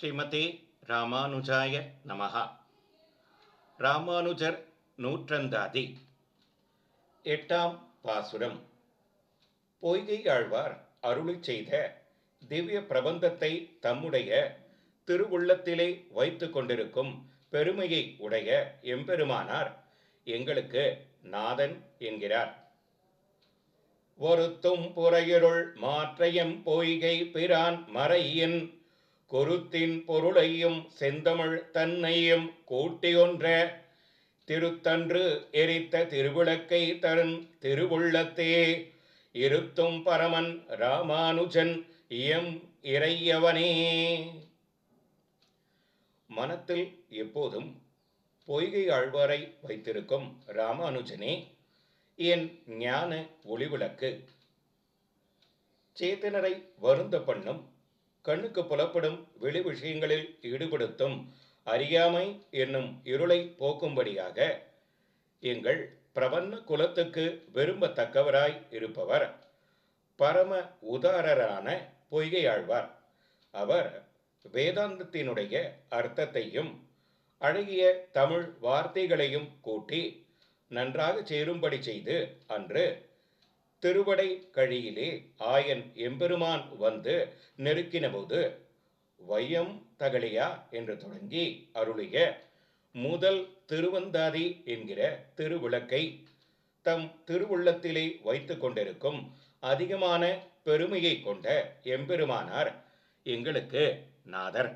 ஸ்ரீமதி ராமானுஜாய நமகா ராமானுஜர் நூற்றந்தாதி. எட்டாம் பாசுரம். பொய்கை ஆழ்வார் அருளிச் செய்த திவ்ய பிரபந்தத்தை தம்முடைய திருவுள்ளத்திலே வைத்து கொண்டிருக்கும் பெருமையை உடைய எம்பெருமானார் எங்களுக்கு நாதன் என்கிறார். ஒருத்தும் புறையுருள் மாற்றையம் பொய்கை பிரான் மறையின் கொருத்தின் பொருளையும் செந்தமிழ் தன்னையும் கூட்டியொன்ற திருத்தன்று எரித்த திருவிளக்கை தரும் திருவுள்ளத்தே இருத்தும் பரமன் ராமானுஜன் இயம் இறையவனே. மனத்தில் எப்போதும் பொய்கை ஆழ்வாரை வைத்திருக்கும் ராமானுஜனே என் ஞான ஒளிவிளக்கு. சேத்தனரை வருந்த பண்ணும் கண்ணுக்கு புலப்படும் வெளி விஷயங்களில் ஈடுபடுத்தும் அறியாமை என்னும் இருளை போக்கும்படியாக எங்கள் பிரபன்ன குலத்துக்கு விரும்பத்தக்கவராய் இருப்பவர் பரம உதாரரான பொய்கையாழ்வார். அவர் வேதாந்தத்தினுடைய அர்த்தத்தையும் அழகிய தமிழ் வார்த்தைகளையும் கூட்டி நன்றாக சேரும்படி செய்து அன்று திருவடை கழியிலே ஆயன் எம்பெருமான் வந்து நெருக்கினபோது வையம் தகழியா என்று தொடங்கி அருளிய முதல் திருவந்தாதி என்கிற திருவிளக்கை தம் திருவுள்ளத்திலே வைத்து கொண்டிருக்கும் அதிகமான பெருமையை கொண்ட எம்பெருமானார் எங்களுக்கு நாதர்